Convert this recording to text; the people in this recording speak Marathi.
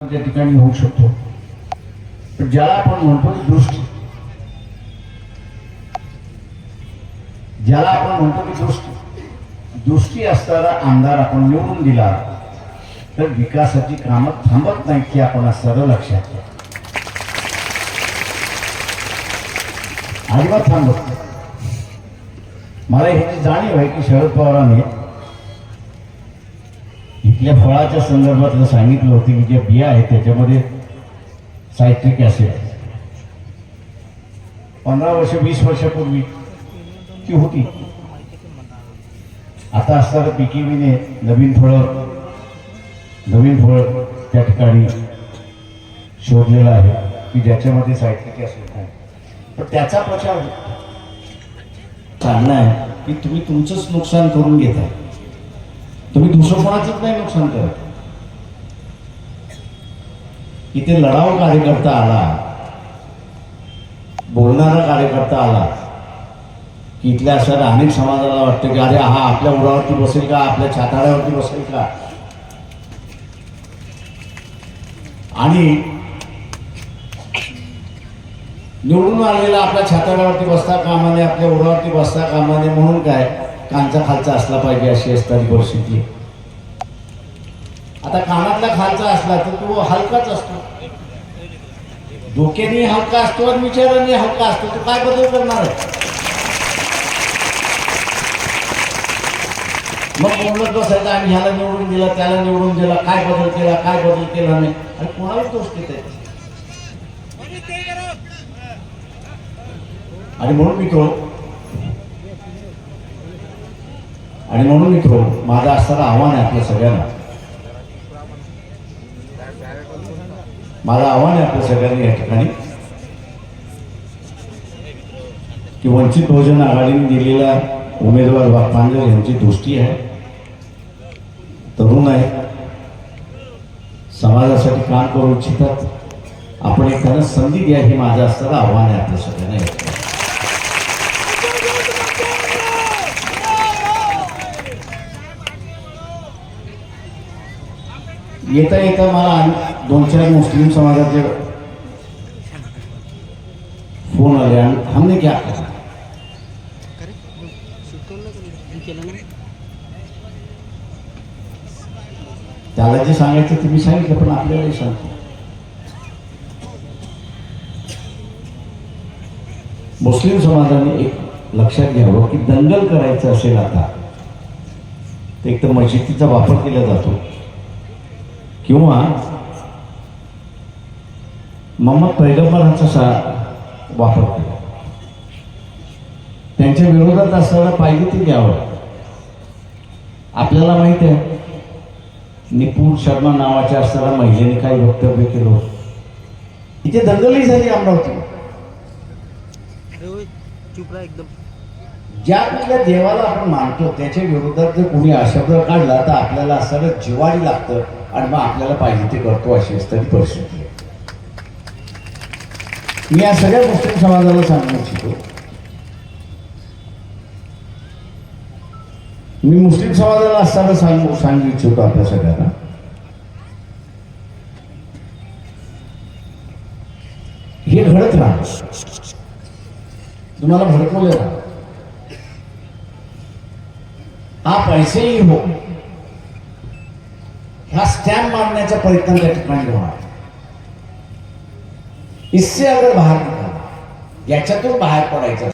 त्या ठिकाणी होऊ शकतो. पण ज्याला आपण म्हणतो दृष्टी. ज्याला आपण म्हणतो की दृष्टी. दृष्टी असणारा आमदार आपण निवडून दिला तर विकासाची कामं थांबत नाहीत की आपण असणारं लक्षात घ्या अजिबात थांबत मला ह्याची जाणीव आहे की शरद पवारांनी इथल्या फळाच्या संदर्भातलं सांगितलं होतं की ज्या बिया आहेत त्याच्यामध्ये सायट्रिक ॲसिड पंधरा वर्ष वीस वर्षापूर्वी ती होती. आता असणारं पिकिवीने नवीन फळं नवीन फळ त्या ठिकाणी शोधलेलं आहे की ज्याच्यामध्ये सायट्रिक ऍसिड नाही पण त्याचा प्रचार सांगणं आहे की तुम्ही तुमचंच नुकसान करून घेताय. तुम्ही दुसरं कोणाचंच नाही नुकसान करत? इथे लढाव कार्यकर्ता आला बोलणारा कार्यकर्ता आला की इथल्या सर अनेक समाजाला वाटतं की अरे हा आपल्या उरावरती बसेल का? आपल्या छाताड्यावरती बसेल का? आणि निवडून आलेला आपल्या छाताड्यावरती बसता कामाने आपल्या उरावरती बसता कामाने म्हणून काय? कांचा खालचा असला पाहिजे अशी असतात परिस्थिती आता कानातला खालचा असला तर तो हलकाच असतो. डोक्याने हलका असतो आणि विचाराने हलका असतो. तो काय बदल करणार आहे? मग बोलत बसायचं आणि ह्याला निवडून दिला त्याला निवडून दिला काय बदल केला काय बदल केला नाही? आणि कोणाला दोष देत आणि म्हणून मी तो आणि म्हणून मित्र माझं असणारं आव्हान आहे आपल्या सगळ्यांना. माझं आव्हान आहे आपल्या सगळ्यांनी या ठिकाणी की वंचित बहुजन आघाडीने दिलेला उमेदवार बापांजल यांची दृष्टी आहे. तरुण आहे. समाजासाठी काम करू इच्छितात. आपण एक त्यांना संधी द्या हे माझं असणारं आव्हान आहे आपल्या सगळ्यांना येता येता मला दोन चार मुस्लिम समाजाचे फोन आले आणि हमने क्या करा? त्याला जे सांगायचं ते मी सांगितलं पण आपल्यालाही सांगतो. मुस्लिम समाजाने एक लक्षात घ्यावं की दंगल करायचं असेल आता एक तर मशिदीचा वापर केला जातो. किंवा मोहम्मद पैगंबरांचा सा वापर केला त्यांच्या विरोधात असताना पाहिजे ते घ्यावं. आपल्याला माहीत आहे निपुण शर्मा नावाच्या असताना महिलेने काही वक्तव्य केलं? होतं. दंगलही झाली अमरावती. एकदम ज्या कुठल्या देवाला आपण मानतो त्याच्या विरोधात जर कोणी अशब्द काढला तर आपल्याला असताना जिवाळी लागतं. आणि मग आपल्याला पाहिजे ते करतो अशी असणारी परिस्थिती आहे. मी या सगळ्या मुस्लिम समाजाला सांगू इच्छितो. मी मुस्लिम समाजाला असताना सांगू सांगू इच्छितो आपल्या सगळ्यांना. हे घडत राहणार तुम्हाला भडकवले राहा हा पैसेही हो. हा स्टॅम्प मारण्याचा प्रयत्न त्या ठिकाणी होणार. इससे अगर बाहेर निघाला याच्यातून बाहेर पडायचं